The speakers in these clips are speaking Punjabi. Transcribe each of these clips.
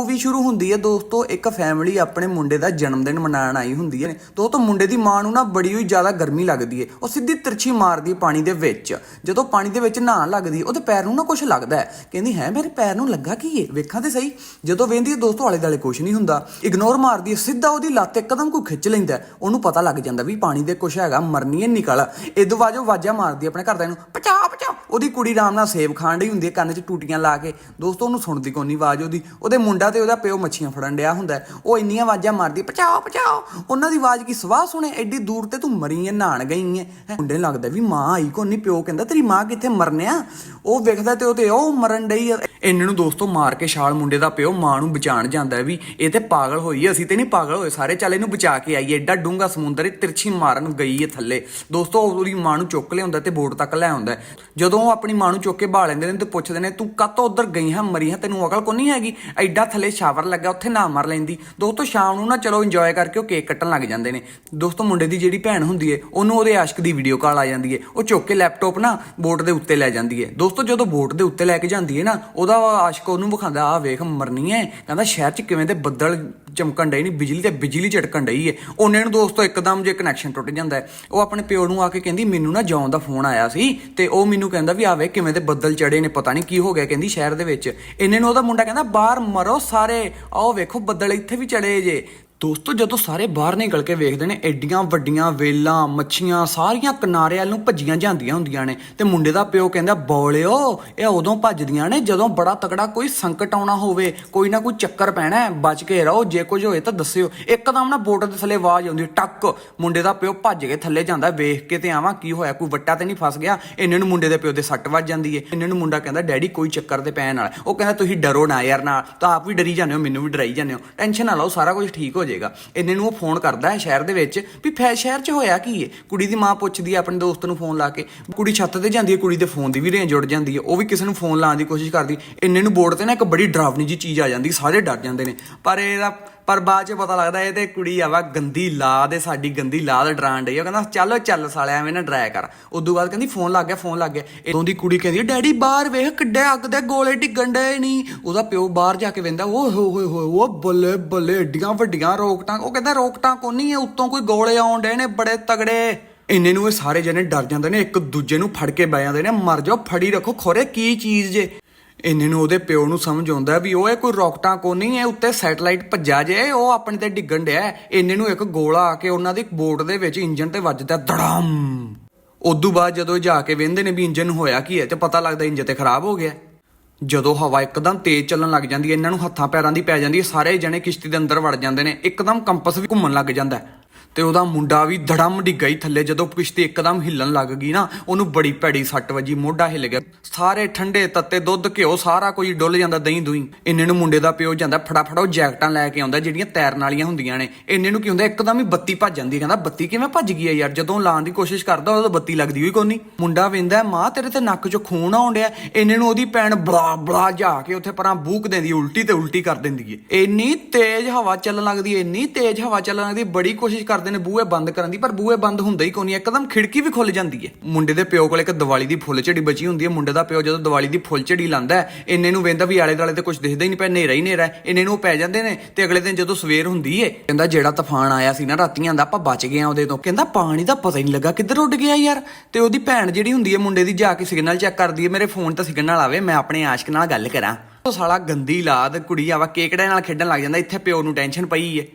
ਮੂਵੀ ਸ਼ੁਰੂ ਹੁੰਦੀ ਹੈ ਦੋਸਤੋ, ਇੱਕ ਫੈਮਿਲੀ ਆਪਣੇ ਮੁੰਡੇ ਦਾ ਜਨਮ ਦਿਨ ਮਨਾਉਣ ਆਈ ਹੁੰਦੀ ਹੈ। ਦੋਸਤੋ ਮੁੰਡੇ ਦੀ ਮਾਂ ਨੂੰ ਨਾ ਬੜੀ ਹੋਈ ਜ਼ਿਆਦਾ ਗਰਮੀ ਲੱਗਦੀ ਹੈ। ਉਹ ਸਿੱਧੀ ਤਿਰਛੀ ਮਾਰਦੀ ਪਾਣੀ ਦੇ ਵਿੱਚ। ਜਦੋਂ ਪਾਣੀ ਦੇ ਵਿੱਚ ਨਹਾਉਣ ਲੱਗਦੀ, ਉਹਦੇ ਪੈਰ ਨੂੰ ਨਾ ਕੁਝ ਲੱਗਦਾ ਹੈ। ਕਹਿੰਦੀ, ਹੈ, ਮੇਰੇ ਪੈਰ ਨੂੰ ਲੱਗਾ ਕੀ ਹੈ ਵੇਖਾਂ ਤੇ ਸਹੀ? ਜਦੋਂ ਵੇਂਦੀ ਦੋਸਤੋ ਆਲੇ ਦਾਲੇ ਕੁਝ ਨਹੀਂ ਹੁੰਦਾ। ਇਗਨੋਰ ਮਾਰਦੀ ਹੈ, ਸਿੱਧਾ ਉਹਦੀ ਲੱਤ ਇੱਕਦਮ ਕੋ ਖਿੱਚ ਲੈਂਦਾ ਉਹਨੂੰ ਪਤਾ ਲੱਗ ਜਾਂਦਾ ਵੀ ਪਾਣੀ ਦੇ ਕੁਝ ਹੈਗਾ, ਮਰਨੀ ਹੈ, ਨਿਕਲ। ਇਦੋਂ ਬਾਅਦ ਉਹ ਵਾਜਾ ਮਾਰਦੀ ਆਪਣੇ ਘਰਦਿਆਂ ਨੂੰ, ਪਚਾ ਪਚਾ! ਉਹਦੀ ਕੁੜੀ ਆਰਾਮ ਨਾਲ ਸੇਬ ਖਾਣ ਡਈ ਹੁੰਦੀ ਹੈ, ਕੰਨ 'ਚ ਟੂਟੀਆਂ ਲਾ ਕੇ। ਦੋਸਤੋ, ਉਹਨੂੰ ਸੁਣਦੀ ਕੋਈ ਆਵਾਜ਼ ਉਹਦੀ? ਉਹਦੇ ਮੁੰਡਾ ਤੇ ਉਹਦਾ ਪਿਓ ਮੱਛੀਆਂ ਫੜਨ ਡਿਆ ਹੁੰਦਾ ਉਹ ਇੰਨੀਆਂ ਆਵਾਜ਼ਾਂ ਮਾਰਦੀ ਪਚਾਓ ਪਚਾਓ ਉਹਨਾਂ ਦੀ ਆਵਾਜ਼ ਕੀ ਸਵਾਹ ਸੁਣੇ? ਐਡੀ ਦੂਰ ਤੇ ਤੂੰ ਮਰੀ ਹੈ ਨਹਾਣ ਗਈ ਹੈ? ਮੁੰਡੇ ਨੂੰ ਲੱਗਦਾ ਵੀ ਮਾਂ ਆਈ ਕੋ ਨਹੀਂ ਪਿਓ ਕਹਿੰਦਾ ਤੇਰੀ ਮਾਂ ਕਿੱਥੇ ਮਰਨਿਆ ਉਹ ਵੇਖਦਾ ਤੇ ਉਹ ਤੇ ਉਹ ਮਰਨ ਡਈ ਇਹਨਾਂ ਨੂੰ ਦੋਸਤੋ ਮਾਰ ਕੇ ਛਾਲ ਮੁੰਡੇ ਦਾ ਪਿਓ ਮਾਂ ਨੂੰ ਬਚਾਣ ਜਾਂਦਾ ਵੀ ਇਹ ਤੇ ਪਾਗਲ ਹੋਈ ਹੈ, ਅਸੀਂ ਤੇ ਨਹੀਂ ਪਾਗਲ ਹੋਏ। ਸਾਰੇ ਚੱਲ ਇਹਨੂੰ ਬਚਾ ਕੇ ਆਈਏ। ਐਡਾ ਡੂੰਗਾ ਸਮੁੰਦਰ ਇਹ ਤਿਰਛੀ ਮਾਰਨ ਗਈ ਏ ਥੱਲੇ। ਦੋਸਤੋ ਉਹਦੀ ਮਾਂ ਨੂੰ ਚੁੱਕ ਲਿਆਉਂਦਾ ਤੇ ਬੋਟ ਤੱਕ ਲੈ ਆਉਂਦਾ ਜਦੋਂ ਉਹ ਆਪਣੀ ਮਾਂ ਨੂੰ ਚੁੱਕ ਕੇ ਬਾਹ ਲੈਂਦੇ ਨੇ ਤੇ ਪੁੱਛਦੇ ਨੇ ਤੂੰ ਕਾਤੋਂ ਉਧਰ ਗਈ ਹੈ ਮਰੀ ਹੈ? ਤੈਨੂੰ ਅਕਲ ਕੋ ਨਹੀਂ ਹੈਗੀ? ਐਡਾ ਥੱਲੇ ਸ਼ਾਵਰ ਲੱਗਾ, ਉੱਥੇ ਨਾ ਮਰ ਲੈਂਦੀ। ਦੋਸਤੋ, ਸ਼ਾਮ ਨੂੰ ਨਾ ਚਲੋ ਇੰਜੋਏ ਕਰਕੇ ਉਹ ਕੇਕ ਕੱਟਣ ਲੱਗ ਜਾਂਦੇ ਨੇ। ਦੋਸਤੋ, ਮੁੰਡੇ ਦੀ ਜਿਹੜੀ ਭੈਣ ਹੁੰਦੀ ਹੈ ਉਹਨੂੰ ਉਹਦੇ ਆਸ਼ਕ ਦੀ ਵੀਡੀਓ ਕਾਲ ਆ ਜਾਂਦੀ ਹੈ ਉਹ ਚੁੱਕ ਕੇ ਲੈਪਟਾਪ ਨਾ ਬੋਟ ਦੇ ਉੱਤੇ ਲੈ ਜਾਂਦੀ ਹੈ ਦੋਸਤੋ, ਜਦੋਂ ਬੋਟ ਦੇ ਉੱਤੇ ਲੈ ਕੇ ਜਾਂਦੀ ਹੈ ਨਾ, ਉਹਦਾ ਆਸ਼ਕ ਉਹਨੂੰ ਵਿਖਾਉਂਦਾ ਆ ਵੇਖ, ਮਰਨੀ ਹੈ ਕਹਿੰਦਾ, ਸ਼ਹਿਰ 'ਚ ਕਿਵੇਂ ਦੇ ਬੱਦਲ ਚਮਕਣ ਡਈ ਨਹੀਂ ਬਿਜਲੀ ਤੇ ਬਿਜਲੀ ਝਟਕਣ ਡਈ ਹੈ ਉਹਨੇ ਨੂੰ ਦੋਸਤੋ ਇੱਕਦਮ ਜੇ ਕਨੈਕਸ਼ਨ ਟੁੱਟ ਜਾਂਦਾ ਹੈ ਉਹ ਆਪਣੇ ਪਿਓ ਨੂੰ ਆ ਕੇ ਕਹਿੰਦੀ, ਮੈਨੂੰ ਨਾ ਜੌਨ ਦਾ ਫੋਨ ਆਇਆ ਸੀ। ਤੇ ਉਹ ਮੈਨੂੰ ਕਹਿੰਦਾ ਵੀ ਆਵੇ ਕਿਵੇਂ ਦੇ ਬੱਦਲ ਚੜੇ ਨੇ, ਪਤਾ ਨਹੀਂ ਕੀ ਹੋ ਗਿਆ। ਕਹਿੰਦੀ ਸ਼ਹਿਰ ਦੇ ਵਿੱਚ। ਇਹਨੇ ਨੂੰ ਉਹਦਾ ਮੁੰਡਾ ਕਹਿੰਦਾ, ਬਾਹਰ ਮਰੋ ਸਾਰੇ। ਆਓ ਵੇਖੋ, ਬੱਦਲ ਇੱਥੇ ਵੀ ਚੜੇ ਜੇ। ਦੋਸਤੋ, ਜਦੋਂ ਸਾਰੇ ਬਾਹਰ ਨਿਕਲ ਕੇ ਵੇਖਦੇ ਨੇ, ਐਡੀਆਂ ਵੱਡੀਆਂ ਵੇਲਾਂ, ਮੱਛੀਆਂ, ਸਾਰੀਆਂ ਕਿਨਾਰੇ ਵੱਲ ਨੂੰ ਭੱਜੀਆਂ ਜਾਂਦੀਆਂ ਹੁੰਦੀਆਂ ਨੇ। ਤੇ ਮੁੰਡੇ ਦਾ ਪਿਓ ਕਹਿੰਦਾ, ਬੋਲਿਓ, ਇਹ ਉਦੋਂ ਭੱਜਦੀਆਂ ਨੇ ਜਦੋਂ ਬੜਾ ਤਕੜਾ ਕੋਈ ਸੰਕਟ ਆਉਣਾ ਹੋਵੇ, ਕੋਈ ਨਾ ਕੋਈ ਚੱਕਰ ਪੈਣਾ ਬਚ ਕੇ ਰਹੋ, ਜੇ ਕੁਝ ਹੋਏ ਤਾਂ ਦੱਸਿਓ। ਇੱਕਦਮ ਨਾ ਬੋਟ ਦੇ ਥੱਲੇ ਆਵਾਜ਼ ਆਉਂਦੀ, ਟੱਕ! ਮੁੰਡੇ ਦਾ ਪਿਓ ਭੱਜ ਕੇ ਥੱਲੇ ਜਾਂਦਾ, ਵੇਖ ਕੇ ਤੇ ਆਵਾਂ ਕੀ ਹੋਇਆ, ਕੋਈ ਵੱਟਾ ਤੇ ਨਹੀਂ ਫਸ ਗਿਆ? ਇਹਨਾਂ ਨੂੰ ਮੁੰਡੇ ਦੇ ਪਿਓ ਦੇ ਸੱਟ ਵੱਜ ਜਾਂਦੀ ਏ। ਇਹਨਾਂ ਨੂੰ ਮੁੰਡਾ ਕਹਿੰਦਾ, ਡੈਡੀ, ਕੋਈ ਚੱਕਰ ਤੇ ਪੈਣ ਵਾਲਾ ਉਹ ਕਹਿੰਦਾ, ਤੁਸੀਂ ਡਰੋ ਨਾ ਯਾਰ ਨਾਲ, ਤਾਂ ਆਪ ਵੀ ਡਰੀ ਜਾਂਦੇ ਹੋ, ਮੈਨੂੰ ਵੀ ਡਰਾਈ ਜਾਂਦੇ ਹੋ। ਟੈਨਸ਼ਨ ਨਾ ਲਓ, ਸਾਰਾ ਕੁਝ ਠੀਕ ਹੋ ਜਾਏਗਾ। ਇਹਨੇ ਨੂੰ ਉਹ ਫੋਨ ਕਰਦਾ ਹੈ ਸ਼ਹਿਰ ਦੇ ਵਿੱਚ ਵੀ ਫੈ, ਸ਼ਹਿਰ 'ਚ ਹੋਇਆ ਕੀ ਹੈ ਕੁੜੀ ਦੀ ਮਾਂ ਪੁੱਛਦੀ ਹੈ ਆਪਣੇ ਦੋਸਤ ਨੂੰ ਫੋਨ ਲਾ ਕੇ। ਕੁੜੀ ਛੱਤ ਤੇ ਜਾਂਦੀ ਹੈ, ਕੁੜੀ ਦੇ ਫੋਨ ਦੀ ਵੀ ਰੇਂਜ ਉੱਡ ਜਾਂਦੀ ਹੈ। ਉਹ ਵੀ ਕਿਸੇ ਨੂੰ ਫੋਨ ਲਾਉਣ ਦੀ ਕੋਸ਼ਿਸ਼ ਕਰਦੀ। ਇੰਨੇ ਨੂੰ ਬੋਰਡ ਤੇ ਨਾ ਇੱਕ ਬੜੀ ਡਰਾਵਨੀ ਜੀ ਚੀਜ਼ ਆ ਜਾਂਦੀ, ਸਾਰੇ ਡਰ ਜਾਂਦੇ ਨੇ। ਪਰ ਇਹਦਾ ਪਰ ਬਾਅਦ ਚ ਪਤਾ ਲੱਗਦਾ ਇਹ ਤੇ ਕੁੜੀ ਆ ਵਾ ਗੰਦੀ ਲਾ ਹੈ ਸਾਡੀ ਗੰਦੀ ਲਾਦ ਡਰਾਣ ਡਈ ਉਹ ਕਹਿੰਦਾ, ਚੱਲ ਚੱਲ ਸਾਲਿਆ, ਐਵੇਂ ਨਾ ਡਰਾਇਆ ਕਰ। ਉਦੋਂ ਬਾਅਦ ਕਹਿੰਦੀ, ਫੋਨ ਲੱਗ ਗਿਆ, ਫੋਨ ਲੱਗ ਗਿਆ। ਇਦੋਂ ਦੀ ਕੁੜੀ ਕਹਿੰਦੀ, ਡੈਡੀ, ਬਾਹਰ ਵੇਖ, ਕਿੱਡੇ ਅੱਗ ਦੇ ਗੋਲੇ ਡਿੱਗਣ ਡਏ ਨਹੀਂ ਉਹਦਾ ਪਿਓ ਬਾਹਰ ਜਾ ਕੇ ਵੇਂਦਾ ਓ ਹੋ ਹੋਏ ਹੋਏ, ਉਹ ਬੱਲੇ ਬੱਲੇ, ਏਡੀਆਂ ਵੱਡੀਆਂ ਰੋਕਟਾਂ ਉਹ ਕਹਿੰਦਾ, ਰੋਕਟਾਂ ਕੋ ਨਹੀਂ ਹੈ ਉੱਤੋਂ ਕੋਈ ਗੋਲੇ ਆਉਣ ਡਏ ਨੇ ਬੜੇ ਤਗੜੇ। ਇੰਨੇ ਨੂੰ ਇਹ ਸਾਰੇ ਜਣੇ ਡਰ ਜਾਂਦੇ ਨੇ, ਇੱਕ ਦੂਜੇ ਨੂੰ ਫੜ ਕੇ ਬੈ ਜਾਂਦੇ ਨੇ, ਮਰ ਜਾਓ, ਫੜੀ ਰੱਖੋ, ਖੋਰੇ, ਕੀ ਚੀਜ਼ ਜੇ? ਇੰਨੇ ਨੂੰ ਉਹਦੇ ਪਿਓ ਨੂੰ ਸਮਝ ਆਉਂਦਾ ਵੀ ਉਹ ਇਹ ਕੋਈ ਰੌਕਟਾਂ ਕੋ ਨਹੀਂ ਹੈ ਉੱਤੇ ਸੈਟਲਾਈਟ ਭੱਜਾ ਜੇ, ਉਹ ਆਪਣੇ ਤੇ ਡਿੱਗਣ ਡਿਆ। ਹੈ। ਇੰਨੇ ਨੂੰ ਇੱਕ ਗੋਲਾ ਆ ਕੇ ਉਹਨਾਂ ਦੀ ਬੋਟ ਦੇ ਵਿੱਚ ਇੰਜਨ ਤੇ ਵੱਜਦਾ ਧੜਮ। ਉਦੋਂ ਬਾਅਦ ਜਦੋਂ ਜਾ ਕੇ ਵੇਂਦੇ ਨੇ ਵੀ ਇੰਜਨ ਹੋਇਆ ਕੀ ਹੈ ਤੇ ਪਤਾ ਲੱਗਦਾ ਇੰਜਨ ਤੇ ਖਰਾਬ ਹੋ ਗਿਆ। ਜਦੋਂ ਹਵਾ ਇੱਕਦਮ ਤੇਜ਼ ਚੱਲਣ ਲੱਗ ਜਾਂਦੀ ਹੈ, ਇਹਨਾਂ ਨੂੰ ਹੱਥਾਂ ਪੈਰਾਂ ਦੀ ਪੈ ਜਾਂਦੀ ਹੈ, ਸਾਰੇ ਜਣੇ ਕਿਸ਼ਤੀ ਦੇ ਅੰਦਰ ਵੜ ਜਾਂਦੇ ਨੇ। ਇੱਕਦਮ ਕੰਪਸ ਵੀ ਘੁੰਮਣ ਲੱਗ ਜਾਂਦਾ ਹੈ। ਤੇ ਉਹਦਾ ਮੁੰਡਾ ਵੀ ਧੜਮ ਡਿੱਗਾ ਹੀ ਥੱਲੇ, ਜਦੋਂ ਕਿਸ਼ਤੀ ਇੱਕਦਮ ਹਿੱਲਣ ਲੱਗ ਗਈ ਨਾ, ਉਹਨੂੰ ਬੜੀ ਭੈੜੀ ਸੱਟ ਵੱਜੀ, ਮੋਢਾ ਹਿੱਲ ਗਿਆ। ਸਾਰੇ ਠੰਡੇ ਤੱਤੇ, ਦੁੱਧ, ਘਿਓ, ਸਾਰਾ ਕੁਝ ਡੁੱਲ ਜਾਂਦਾ ਦਹੀਂ ਦੁਹੀਂ। ਇੰਨੇ ਨੂੰ ਮੁੰਡੇ ਦਾ ਪਿਓ ਜਾਂਦਾ, ਫਟਾਫਟ ਉਹ ਜੈਕਟਾਂ ਲੈ ਕੇ ਆਉਂਦਾ, ਜਿਹੜੀਆਂ ਤੈਰਨ ਵਾਲੀਆਂ ਹੁੰਦੀਆਂ ਨੇ। ਇੰਨੇ ਨੂੰ ਕੀ ਹੁੰਦਾ, ਇੱਕਦਮ ਹੀ ਬੱਤੀ ਭੱਜ ਜਾਂਦੀ, ਕਹਿੰਦਾ, ਬੱਤੀ ਕਿਵੇਂ ਭੱਜ ਗਈ ਹੈ ਯਾਰ? ਜਦੋਂ ਲਾਉਣ ਦੀ ਕੋਸ਼ਿਸ਼ ਕਰਦਾ, ਉਦੋਂ ਬੱਤੀ ਲੱਗਦੀ ਹੋਈ ਕੋਈ ਨਹੀਂ। ਮੁੰਡਾ ਵੇਂਦਾ, ਮਾਂ, ਤੇਰੇ ਤੇ ਨੱਕ ਚ ਖੂਨ ਆਉਣ ਡਿਆ। ਇੰਨੇ ਨੂੰ ਉਹਦੀ ਭੈਣ ਬੜਾ ਬੜਾ ਜਾ ਕੇ ਉੱਥੇ ਪਰਾਂ ਬੂਕ ਦਿੰਦੀ, ਉਲਟੀ ਤੇ ਉਲਟੀ ਕਰ ਦਿੰਦੀ ਏ। ਇੰਨੀ ਤੇਜ਼ ਹਵਾ ਚੱਲਣ ਲੱਗਦੀ ਇੰਨੀ ਤੇਜ਼ ਹਵਾ ਚੱਲਣ ਲੱਗਦੀ ਬੜੀ ਕੋਸ਼ਿਸ਼ ਕਰਦੇ ਨੇ, ਬੂਹੇ ਬੰਦ ਕਰਨ ਦੀ, ਪਰ ਬੂਹੇ ਬੰਦ ਹੁੰਦਾ ਹੀ ਕੋਈ ਨਹੀਂ ਇੱਕਦਮ ਖਿੜਕੀ ਵੀ ਖੁੱਲ ਜਾਂਦੀ ਹੈ। ਮੁੰਡੇ ਦੇ ਪਿਓ ਕੋਲ ਇੱਕ ਦੀਵਾਲੀ ਦੀ ਫੁੱਲ ਝੜੀ ਬਚੀ ਹੁੰਦੀ ਹੈ। ਮੁੰਡੇ ਦਾ ਪਿਓ ਜਦੋਂ ਦੀਵਾਲੀ ਦੀ ਫੁੱਲ ਝੜੀ ਲਾਂਦਾ ਇੰਨੇ ਨੂੰ ਵੇਂਦਾ ਵੀ ਆਲੇ ਦੁਆਲੇ ਤੇ ਕੁਝ ਦਿਖਦਾ ਹੀ ਨਹੀਂ ਪਿਆ, ਹਨੇਰਾ ਹੀ ਹਨੇਰਾ ਇੰਨੇ ਨੂੰ ਪੈ ਜਾਂਦੇ ਨੇ ਤੇ ਅਗਲੇ ਦਿਨ ਜਦੋਂ ਸਵੇਰ ਹੁੰਦੀ ਏ, ਕਹਿੰਦਾ ਜਿਹੜਾ ਤੂਫਾਨ ਆਇਆ ਸੀ ਨਾ ਰਾਤੀਆਂ ਦਾ, ਆਪਾਂ ਬਚ ਗਏ ਆ ਉਹਦੇ ਤੋਂ। ਕਹਿੰਦਾ ਪਾਣੀ ਦਾ ਪਤਾ ਹੀ ਨਹੀਂ ਲੱਗਾ ਕਿੱਧਰ ਉੱਡ ਗਿਆ ਯਾਰ। ਤੇ ਉਹਦੀ ਭੈਣ ਜਿਹੜੀ ਹੁੰਦੀ ਹੈ ਮੁੰਡੇ ਦੀ ਜਾ ਕੇ ਸਿਗਨਲ ਚੈੱਕ ਕਰਦੀ ਹੈ ਮੇਰੇ ਫੋਨ ਤੇ ਸਿਗਨਲ ਆਵੇ, ਮੈਂ ਆਪਣੇ ਆਸ਼ਕ ਨਾਲ ਗੱਲ ਕਰਾਂ। ਉਹ ਸਾਲਾ ਗੰਦੀ ਲਾਦ ਕੁੜੀ ਆਵਾ ਕੇਕੜੇ ਨਾਲ ਖੇਡਣ ਲੱਗ ਜਾਂਦਾ, ਇੱਥੇ ਪਿਓ ਨੂੰ ਟੈਨਸ਼ਨ ਪਈ ਏ।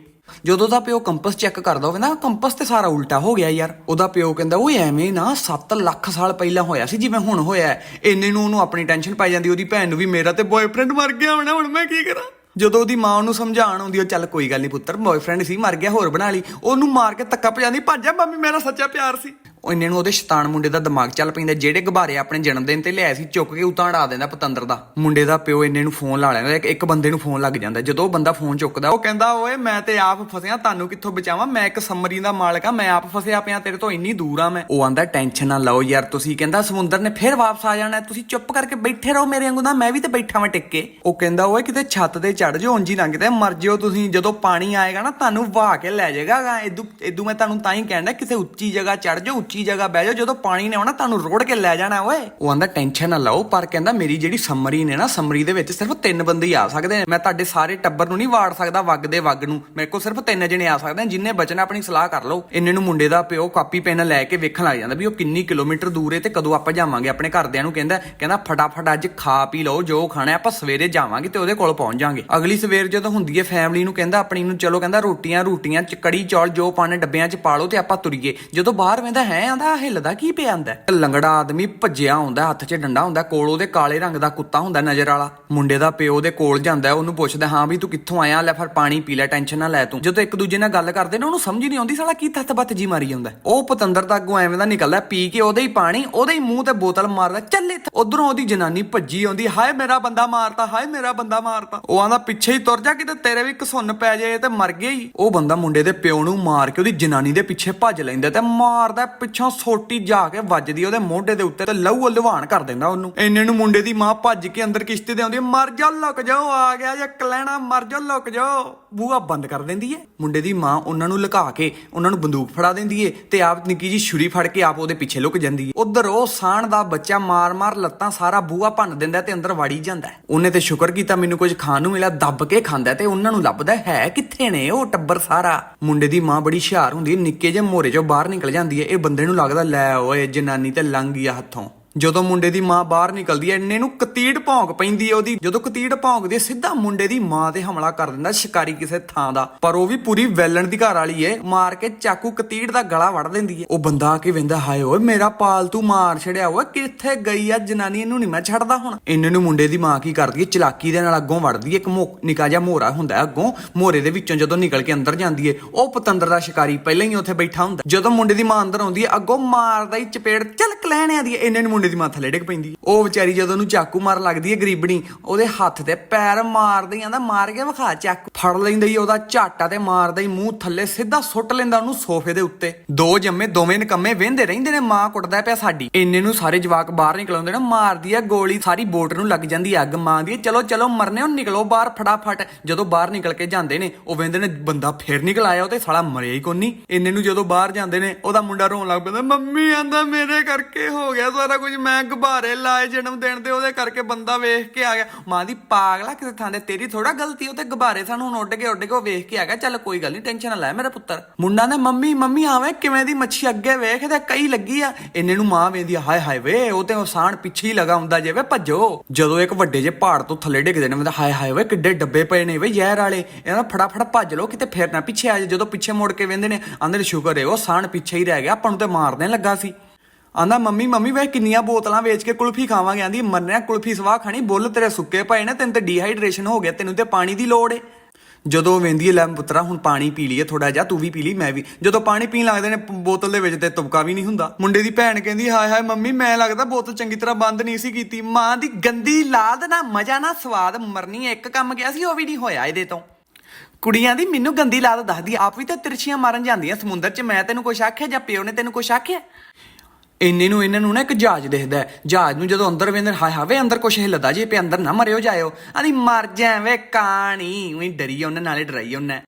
ਜਦੋਂ ਦਾ ਪਿਓ ਕੰਪਸ ਚੈੱਕ ਕਰਦਾ ਹੋਵੇ ਨਾ, ਕੰਪਸ ਤੇ ਸਾਰਾ ਉਲਟਾ ਹੋ ਗਿਆ ਯਾਰ। ਉਹਦਾ ਪਿਓ ਕਹਿੰਦਾ ਉਹ ਐਵੇਂ ਨਾ 7 ਲੱਖ ਸਾਲ ਪਹਿਲਾਂ ਹੋਇਆ ਸੀ, ਜਿਵੇਂ ਹੁਣ ਹੋਇਆ ਇੰਨੇ ਨੂੰ ਉਹਨੂੰ ਆਪਣੀ ਟੈਨਸ਼ਨ ਪਾਈ ਜਾਂਦੀ, ਉਹਦੀ ਭੈਣ ਨੂੰ ਵੀ ਮੇਰਾ ਤੇ ਬॉयਫ੍ਰੈਂਡ ਮਰ ਗਿਆ ਹੋਣਾ, ਹੁਣ ਮੈਂ ਕੀ ਕਰਾਂ? ਜਦੋਂ ਉਹਦੀ ਮਾਂ ਉਹਨੂੰ ਸਮਝਾਉਣ ਆਉਂਦੀ, ਉਹ ਚੱਲ ਕੋਈ ਗੱਲ ਨਹੀਂ ਪੁੱਤਰ ਬॉयਫ੍ਰੈਂਡ ਸੀ, ਮਰ ਗਿਆ, ਹੋਰ ਬਣਾ ਲਈ। ਉਹਨੂੰ ਮਾਰ ਕੇ ਧੱਕਾ ਪਜਾਂਦੀ ਭੱਜ ਜਾ, ਮੰਮੀ, ਮੇਰਾ ਸੱਚਾ ਪਿਆਰ ਸੀ। ਉਹ ਇੰਨੇ ਨੂੰ ਉਹਦੇ ਸ਼ੈਤਾਨ ਮੁੰਡੇ ਦਾ ਦਿਮਾਗ ਚੱਲ ਪੈਂਦਾ, ਜਿਹੜੇ ਗੁਬਾਰੇ ਆਪਣੇ ਜਨਮ ਦਿਨ ਤੇ ਲਿਆਏ ਸੀ, ਚੁੱਕ ਕੇ ਉਤਾਂ ਉਡਾ ਦਿੰਦਾ ਪਤੰਦਰ ਦਾ। ਮੁੰਡੇ ਦਾ ਪਿਓ ਇੰਨੇ ਨੂੰ ਫੋਨ ਲਾ ਲੈਂਦਾ, ਇੱਕ ਬੰਦੇ ਨੂੰ ਫੋਨ ਲੱਗ ਜਾਂਦਾ। ਜਦੋਂ ਉਹ ਬੰਦਾ ਫੋਨ ਚੁੱਕਦਾ, ਉਹ ਕਹਿੰਦਾ, ਓਏ, ਮੈਂ ਤੇ ਆਪ ਫਸਿਆ, ਤੁਹਾਨੂੰ ਕਿੱਥੋਂ ਬਚਾਵਾਂ? ਮੈਂ ਇੱਕ ਸਮਰੀ ਦਾ ਮਾਲਕ ਆ, ਮੈਂ ਆਪ ਫਸਿਆ ਪਿਆ, ਤੇਰੇ ਤੋਂ ਇੰਨੀ ਦੂਰ ਆ ਮੈਂ। ਉਹ ਆਂਦਾ, ਟੈਨਸ਼ਨ ਨਾ ਲਓ ਯਾਰ, ਤੁਸੀਂ ਕਹਿੰਦਾ, ਸਮੁੰਦਰ ਨੇ ਫੇਰ ਵਾਪਸ ਆ ਜਾਣਾ, ਤੁਸੀਂ ਚੁੱਪ ਕਰਕੇ ਬੈਠੇ ਰਹੋ ਮੇਰੇ ਵਾਂਗੂ, ਨਾ ਮੈਂ ਵੀ ਤੇ ਬੈਠਾ ਵਾਂ ਟਿੱਕ। ਕੇ ਉਹ ਕਹਿੰਦਾ, ਓਏ, ਕਿਤੇ ਛੱਤ ਤੇ ਚੜ ਜਾਓ, ਉਂਝ ਹੀ ਲੰਘਦੇ, ਮਰ ਜਿਓ ਤੁਸੀਂ, ਜਦੋਂ ਪਾਣੀ ਆਏਗਾ ਨਾ, ਤੁਹਾਨੂੰ ਵਹਾ ਕੇ ਲੈ ਜਾਏਗਾ ਗਾ। ਇਦੂ ਮੈਂ ਤੁਹਾਨੂੰ ਤਾਂ ਹੀ ਕਹਿੰਦਾ ਕਿਸੇ ਉੱਚੀ ਜਗ੍ਹਾ ਚੜ ਜਾਓ, ਉੱਚੀ ਉੱਚੀ ਜਗ੍ਹਾ ਬਹਿ ਜਾਓ, ਜਦੋਂ ਪਾਣੀ ਨੇ ਆਉਣਾ, ਤੁਹਾਨੂੰ ਰੋੜ ਕੇ ਲੈ ਜਾਣਾ ਓਏ। ਉਹ ਆਂਦਾ, ਟੈਨਸ਼ਨ ਨਾ ਲਓ, ਪਰ ਕਹਿੰਦਾ, ਮੇਰੀ ਜਿਹੜੀ ਸਮਰੀ ਨੇ ਨਾ, ਸਮਰੀ ਦੇ ਵਿੱਚ ਸਿਰਫ ਤਿੰਨ ਬੰਦੇ ਹੀ ਆ ਸਕਦੇ ਨੇ। ਮੈਂ ਤੁਹਾਡੇ ਸਾਰੇ ਟੱਬਰ ਨੂੰ ਨਹੀਂ ਵਾੜ ਸਕਦਾ, ਵਗ ਦੇ ਵਗ ਨੂੰ। ਮੇਰੇ ਕੋਲ ਸਿਰਫ ਤਿੰਨ ਜਣੇ ਆ ਸਕਦੇ ਨੇ, ਜਿੰਨੇ ਬਚਣਾ, ਆਪਣੀ ਸਲਾਹ ਕਰ ਲਓ। ਇੰਨੇ ਨੂੰ ਮੁੰਡੇ ਦਾ ਪਿਓ ਕਾਪੀ, ਪੈਨ ਲੈ ਕੇ ਵੇਖਣ ਲੱਗ ਜਾਂਦਾ ਵੀ ਉਹ ਕਿੰਨੀ ਕਿਲੋਮੀਟਰ ਦੂਰ ਹੈ ਤੇ ਕਦੋਂ ਆਪਾਂ ਜਾਵਾਂਗੇ। ਆਪਣੇ ਘਰਦਿਆਂ ਨੂੰ ਕਹਿੰਦਾ ਕਹਿੰਦਾ, ਫਟਾਫਟ ਅੱਜ ਖਾ ਪੀ ਲਓ, ਜੋ ਖਾਣਾ ਆਪਾਂ ਸਵੇਰੇ ਜਾਵਾਂਗੇ ਤੇ ਉਹਦੇ ਕੋਲ ਪਹੁੰਚ ਜਾਾਂਗੇ। ਅਗਲੀ ਸਵੇਰ ਜਦੋਂ ਹੁੰਦੀ ਹੈ ਫੈਮਿਲੀ ਨੂੰ ਕਹਿੰਦਾ, ਆਪਣੀ ਨੂੰ, ਚਲੋ ਕਹਿੰਦਾ, ਰੋਟੀਆਂ ਰੋਟੀਆਂ, ਚ ਕੜੀ, ਚੌਲ, ਜੋ ਪਾਣੇ ਡੱਬਿਆਂ ਚ ਪਾ ਲਓ ਤੇ ਆਪਾਂ ਤੁਰੀਏ। ਜਦੋਂ ਬਾਹਰ ਵੇਂਦਾ ਹੈ ਆਂਦਾ ਹਿੱਲਦਾ, ਕੀ ਪਿਆ ਆਂਦਾ ਲੰਗੜਾ ਆਦਮੀ ਭੱਜਿਆ ਆਉਂਦਾ ਹੱਥ 'ਚ ਡੰਡਾ ਹੁੰਦਾ, ਕੋਲ ਉਹਦੇ ਕਾਲੇ ਰੰਗ ਦਾ ਕੁੱਤਾ ਹੁੰਦਾ ਨਜ਼ਰ ਵਾਲਾ। ਮੁੰਡੇ ਦਾ ਪਿਓ ਉਹਦੇ ਕੋਲ ਜਾਂਦਾ, ਉਹਨੂੰ ਪੁੱਛਦਾ, ਹਾਂ ਵੀ ਤੂੰ ਕਿੱਥੋਂ ਆਇਆ? ਲੈ ਫਿਰ ਪਾਣੀ ਪੀ ਲੈ, ਟੈਨਸ਼ਨ ਨਾ ਲੈ ਤੂੰ। ਜਦੋਂ ਇੱਕ ਦੂਜੇ ਨਾਲ ਗੱਲ ਕਰਦੇ ਨੇ, ਉਹਨੂੰ ਸਮਝ ਹੀ ਨਹੀਂ ਆਉਂਦੀ, ਸਾਲਾ ਕੀ ਤੱਤ ਬੱਤ ਜੀ ਮਾਰੀ ਜਾਂਦਾ? ਉਹ ਪਤੰਦਰ ਦਾ ਅੱਗੋਂ ਐਵੇਂ ਦਾ ਨਿਕਲਦਾ, ਪੀ ਕੇ ਉਹਦੇ ਹੀ ਪਾਣੀ, ਉਹਦੇ ਹੀ ਮੂੰਹ ਤੇ ਬੋਤਲ ਮਾਰਦਾ, ਚੱਲੇ ਉਧਰੋਂ ਉਹਦੀ ਜਨਾਨੀ ਭੱਜੀ ਆਉਂਦੀ, ਹਾਏ ਮੇਰਾ ਬੰਦਾ ਮਾਰਤਾ, ਹਾਏ ਮੇਰਾ ਬੰਦਾ ਮਾਰਤਾ। ਉਹ ਆਂਦਾ ਪਿੱਛੇ ਹੀ ਤੁਰ ਜਾ, ਕਿਤੇ ਤੇਰੇ ਵੀ ਘਸੁੰਨ ਪੈ ਜਾਏ ਤੇ ਮਰ ਗਿਆ ਹੀ ਉਹ ਬੰਦਾ ਮੁੰਡੇ ਦੇ ਪਿਓ ਨੂੰ ਮਾਰ ਕੇ ਉਹਦੀ ਜਨਾਨੀ ਦੇ ਪਿੱਛੇ ਭੱਜ ਲੈਂਦਾ ਤੇ ਮਾਰਦਾ ਪਿੱਛੋਂ ਸੋਟੀ ਜਾ ਕੇ ਵੱਜਦੀ ਉਹਦੇ ਮੋਢੇ ਦੇ ਉੱਤੇ ਤੇ ਲਹੂ ਲਵਾਨ ਕਰ ਦਿੰਦਾ ਉਹਨੂੰ। ਇੰਨੇ ਨੂੰ ਮੁੰਡੇ ਦੀ ਮਾਂ ਭੱਜ ਕੇ ਅੰਦਰ ਕਿਸ਼ਤੀ ਤੇ ਆਉਂਦੀ ਹੈ, ਮਰ ਜਾ ਲੁਕ ਜਾਓ ਆ ਗਿਆ ਜੇ ਕਲੈਣਾ ਮਰ ਜਾ ਲੁਕ ਜਾਓ। ਬੂਹਾ ਬੰਦ ਕਰ ਦਿੰਦੀ ਏ। ਮੁੰਡੇ ਦੀ ਮਾਂ ਉਹਨਾਂ ਨੂੰ ਲੁਕਾ ਕੇ ਉਹਨਾਂ ਨੂੰ ਬੰਦੂਕ ਫੜਾ ਦਿੰਦੀ ਏ ਤੇ ਆਪ ਨਿੱਕੀ ਜੀ ਛੁਰੀ ਫੜ ਕੇ ਆਪ ਉਹਦੇ ਪਿੱਛੇ ਲੁਕ ਜਾਂਦੀ ਏ। ਉਧਰ ਉਹ ਸਾਣ ਦਾ ਬੱਚਾ ਮਾਰ-ਮਾਰ ਲੱਤਾਂ ਸਾਰਾ ਬੂਹਾ ਭੰਨ ਦਿੰਦਾ ਤੇ ਅੰਦਰ ਵੜੀ ਜਾਂਦਾ ਹੈ। ਉਹਨੇ ਤੇ ਸ਼ੁਕਰ ਕੀਤਾ ਮੈਨੂੰ ਕੁਝ ਖਾਣ ਨੂੰ ਮਿਲਿਆ, ਦੱਬ ਕੇ ਖਾਂਦਾ ਤੇ ਉਹਨਾਂ ਨੂੰ ਲੱਭਦਾ ਹੈ ਕਿੱਥੇ ਨੇ ਉਹ ਟੱਬਰ ਸਾਰਾ? ਮੁੰਡੇ ਦੀ ਮਾਂ ਬੜੀ ਹੁਸ਼ਿਆਰ ਹੁੰਦੀ ਏ, ਨਿੱਕੇ ਜਿਹੇ ਮੋਰੇ ਚੋਂ ਬਾਹਰ ਨਿਕਲ ਜਾਂਦੀ ਏ। ਇਹ ਬੰਦੇ ਨੂੰ ਲੱਗਦਾ, ਲੈ ਓਏ ਜਨਾਨੀ ਤੇ ਲੰਘ ਗਿਆ ਹੱਥੋਂ। ਜਦੋਂ ਮੁੰਡੇ ਦੀ ਮਾਂ ਬਾਹਰ ਨਿਕਲਦੀ ਹੈ, ਇੰਨੇ ਨੂੰ ਕਤੀੜ ਭੌਂਕ ਪੈਂਦੀ ਹੈ ਉਹਦੀ। ਜਦੋਂ ਕਤੀੜ ਭੌਂਕਦੀ ਐ ਸਿੱਧਾ ਮੁੰਡੇ ਦੀ ਮਾਂ ਤੇ ਹਮਲਾ ਕਰ ਦਿੰਦਾ ਸ਼ਿਕਾਰੀ ਕਿਸੇ ਥਾਂ ਦਾ। ਪਰ ਉਹ ਵੀ ਪੂਰੀ ਵੈਲਣ ਦੀ ਘਰ ਵਾਲੀ ਐ ਮਾਰ ਕੇ ਚਾਕੂ ਕਤੀੜ ਦਾ ਗਲਾ ਵੜ ਦਿੰਦੀ ਹੈ। ਉਹ ਬੰਦਾ ਆ ਕੇ ਵੇਂਦਾ, ਹਾਏ ਓਏ, ਮੇਰਾ ਪਾਲਤੂ ਮਾਰ ਛੜਿਆ ਓਏ ਕਿੱਥੇ ਗਈ ਆ ਜਨਾਨੀ, ਇਹਨੂੰ ਨਹੀਂ ਮੈਂ ਛੱਡਦਾ ਹੁਣ? ਇੰਨੇ ਨੂੰ ਮੁੰਡੇ ਦੀ ਮਾਂ ਕੀ ਕਰਦੀ ਹੈ? ਚਲਾਕੀ ਦੇ ਨਾਲ ਅੱਗੋਂ ਵੜਦੀ ਐ ਇੱਕ ਨਿਕਾ ਜਿਹਾ ਮੋਰਾ ਹੁੰਦਾ ਅੱਗੋਂ। ਮੋਰੇ ਦੇ ਵਿੱਚੋਂ ਜਦੋਂ ਨਿਕਲ ਕੇ ਅੰਦਰ ਜਾਂਦੀ ਹੈ, ਉਹ ਪਤੰਦਰ ਦਾ ਸ਼ਿਕਾਰੀ ਪਹਿਲਾਂ ਹੀ ਉੱਥੇ ਬੈਠਾ ਹੁੰਦਾ ਜਦੋਂ ਮੁੰਡੇ ਦੀ ਮਾਂ ਅੰਦਰ ਆਉਂਦੀ ਹੈ, ਅੱਗੋਂ ਮਾਰਦਾ ਹੀ ਚਪੇੜ, ਚੱਲ ਕਲੈਣਿਆਂ ਦੀ ਇੰਨੇ ਨੂੰ ਮੁੰਡੇ ਦੀ ਮਾਂ ਥੱਲੇ ਡਿੱਗ ਪੈਂਦੀ ਐ। ਉਹ ਵਿਚਾਰੀ ਜਦੋਂ ਉਹਨੂੰ ਚਾਕੂ ਮਾਰ ਲੱਗਦੀ ਹੈ ਗਰੀਬਣੀ, ਉਹਦੇ ਹੱਥ ਤੇ ਪੈਰ ਮਾਰਦੀ ਆਂਦਾ ਮਾਰ ਕੇ ਵਿਖਾ ਚਾਕੂ। ਫੜ ਲੈਂਦਾ ਹੀ ਉਹਦਾ ਝਾਟਾ ਤੇ ਮਾਰਦਾ ਹੀ ਮੂੰਹ ਥੱਲੇ, ਸਿੱਧਾ ਸੁੱਟ ਲੈਂਦਾ ਉਹਨੂੰ ਸੋਫੇ ਦੇ ਉੱਤੇ। ਦੋ ਜੰਮੇ, ਦੋਵੇਂ ਨਕੰਮੇ ਵਹਿੰਦੇ ਰਹਿੰਦੇ ਨੇ, ਮਾਂ ਕੁੱਟਦਾ ਪਿਆ ਸਾਡੀ। ਇੰਨੇ ਨੂੰ ਸਾਰੇ ਜਵਾਕ ਬਾਹਰ ਨਿਕਲ ਆਉਂਦੇ ਨੇ, ਮਾਰਦੀ ਆ ਗੋਲੀ, ਸਾਰੀ ਬੋਟ ਨੂੰ ਲੱਗ ਜਾਂਦੀ ਹੈ ਅੱਗ ਮਾਂ ਦੀ ਚਲੋ ਚਲੋ, ਮਰਨੇ ਹੋ, ਨਿਕਲੋ ਬਾਹਰ ਫਟਾਫਟ। ਜਦੋਂ ਬਾਹਰ ਨਿਕਲ ਕੇ ਜਾਂਦੇ ਨੇ, ਉਹ ਵੇਂਦੇ ਨੇ, ਬੰਦਾ ਫੇਰ ਨਿਕਲ ਆਇਆ, ਉਹ ਤੇ ਸਾਲਾ ਮਰਿਆ ਹੀ ਕੋਨੀ ਇੰਨੇ ਨੂੰ ਜਦੋਂ ਬਾਹਰ ਜਾਂਦੇ ਨੇ, ਉਹਦਾ ਮੁੰਡਾ ਰੋਣ ਲੱਗ ਪੈਂਦਾ, ਮੰਮੀ ਆਂਦਾ ਮੇਰੇ ਕਰਕੇ ਹੋ ਗਿਆ ਸਾਰਾ ਕੁਝ ਮੈਂ ਗੁਬਾਰੇ ਲਾਏ ਜਨਮ ਦਿਨ ਦੇ ਉਹਦੇ ਕਰਕੇ ਬੰਦਾ ਵੇਖ ਕੇ ਆ ਗਿਆ। ਮਾਂ ਦੀ ਪਾਗਲਾ ਕਿਸੇ ਥਾਂ ਤੇ ਤੇਰੀ ਥੋੜਾ ਗਲਤੀ ਉਹ ਤੇ ਗੁਬਾਰੇ ਸਾਨੂੰ ਹੁਣ ਉੱਡ ਕੇ ਉੱਡ ਕੇ ਉਹ ਵੇਖ ਕੇ ਆ ਗਿਆ ਚੱਲ ਕੋਈ ਗੱਲ ਨਹੀਂ ਟੈਨਸ਼ਨ ਨਾ ਲੈ ਮੇਰਾ ਪੁੱਤਰ। ਮੁੰਡਾ ਨੇ ਮੰਮੀ ਮੰਮੀ ਆਵੇਂ ਕਿਵੇਂ ਦੀ ਮੱਛੀ ਅੱਗੇ ਵੇਖ ਤੇ ਕਈ ਲੱਗੀ ਆ। ਇੰਨੇ ਨੂੰ ਮਾਂ ਵੇਂਦੀ ਆ, ਹਾਏ ਹਾਏ ਵੇ ਉਹ ਤੇ ਉਹ ਸਾਣ ਪਿੱਛੇ ਹੀ ਲਗਾ ਹੁੰਦਾ ਜੇ ਵੇ ਭੱਜੋ। ਜਦੋਂ ਇੱਕ ਵੱਡੇ ਜੇ ਪਹਾੜ ਤੋਂ ਥੱਲੇ ਡਿੱਗਦੇ ਨੇ ਮੈਂ ਹਾਏ ਹਾਏ ਵੇ ਕਿੱਡੇ ਡੱਬੇ ਪਏ ਨੇ ਵੇ ਜ਼ਹਿਰ ਵਾਲੇ। ਇਹਨਾਂ ਫਟਾਫਟ ਭੱਜ ਲੋ ਕਿਤੇ ਫੇਰ ਨਾ ਪਿੱਛੇ ਆ ਜਾ ਜਦੋਂ ਪਿੱਛੇ ਮੁੜ ਕੇ ਵੇਂਦੇ ਨੇ ਆਂਦੇ ਨੇ ਸ਼ੁਕਰ ਹੈ ਉਹ ਸਾਣ ਪਿੱਛੇ ਹੀ ਰਹਿ ਗਿਆ ਆਪਾਂ ਨੂੰ ਤੇ ਮਾਰਨੇ ਲੱਗਾ ਸੀ। ਆਂਦਾ, ਮੰਮੀ ਮੰਮੀ ਵੇ ਕਿੰਨੀਆਂ ਬੋਤਲਾਂ ਵੇਚ ਕੇ ਕੁਲਫੀ ਖਾਵਾਂਗੇ। ਆਂਦੀ ਮਰਨਿਆ ਕੁਲਫੀ ਸਵਾਹ ਖਾਣੀ, ਬੁੱਲ ਤੇਰੇ ਸੁੱਕੇ ਪਏ ਨੇ, ਤੈਨੂੰ ਤੇ ਡੀਹਾਈਡਰੇਸ਼ਨ ਹੋ ਗਿਆ, ਤੈਨੂੰ ਤੇ ਪਾਣੀ ਦੀ ਲੋੜ ਏ। ਜਦੋਂ ਵੇਂਦੀ ਲੈ ਪੁੱਤਰਾ, ਹੁਣ ਪਾਣੀ ਪੀ ਲਈਏ ਥੋੜਾ ਜਿਹਾ, ਤੂੰ ਵੀ ਪੀ ਲਈ, ਮੈਂ ਵੀ। ਜਦੋਂ ਪਾਣੀ ਪੀਣ ਲੱਗਦੇ ਨੇ, ਬੋਤਲ ਦੇ ਵਿੱਚ ਤੇ ਤੁਪਕਾ ਵੀ ਨਹੀਂ ਹੁੰਦਾ। ਮੁੰਡੇ ਦੀ ਭੈਣ ਕਹਿੰਦੀ, ਹਾਏ ਹਾਏ, ਮੰਮੀ, ਮੈਂ ਲੱਗਦਾ ਬੋਤਲ ਚੰਗੀ ਤਰ੍ਹਾਂ ਬੰਦ ਨਹੀਂ ਸੀ ਕੀਤੀ। ਮਾਂ ਦੀ ਗੰਦੀ ਲਾਦ ਨਾ, ਮਜ਼ਾ ਨਾ, ਸਵਾਦ ਮਰਨੀ ਇੱਕ ਕੰਮ ਗਿਆ ਸੀ, ਉਹ ਵੀ ਨਹੀਂ ਹੋਇਆ ਇਹਦੇ ਤੋਂ। ਕੁੜੀਆਂ ਦੀ ਮੈਨੂੰ ਗੰਦੀ ਲਾਦ ਦੱਸਦੀ ਆਪ ਵੀ ਤਾਂ ਤਿਰਛੀਆਂ ਮਾਰਨ ਜਾਂਦੀਆਂ ਸਮੁੰਦਰ 'ਚ। ਮੈਂ ਤੈਨੂੰ ਕੁਛ ਆਖਿਆ ਜਾਂ ਪਿਓ ਨੇ ਤੈਨੂੰ ਕੁਛ ਆਖਿਆ? ਇੰਨੇ ਨੂੰ ਇਹਨਾਂ ਨੂੰ ਨਾ ਇੱਕ ਜਹਾਜ਼ ਦਿਖਦਾ ਹੈ। ਜਹਾਜ਼ ਨੂੰ ਜਦੋਂ ਅੰਦਰ ਵੇਂਦੇ ਹਾਏ ਹਾਵੇ ਅੰਦਰ ਕੁਛ ਹਿੱਲਦਾ ਜੇ ਪੇ ਅੰਦਰ ਨਾ ਮਰਿਓ, ਜਾਇਓ। ਆਦੀ ਮਰ ਜਾਵੇਂ ਕਾਣੀ। ਉਹੀ ਡਰੀ ਉਹਨਾਂ ਨਾਲੇ ਡਰਾਈ ਉਹਨਾਂ।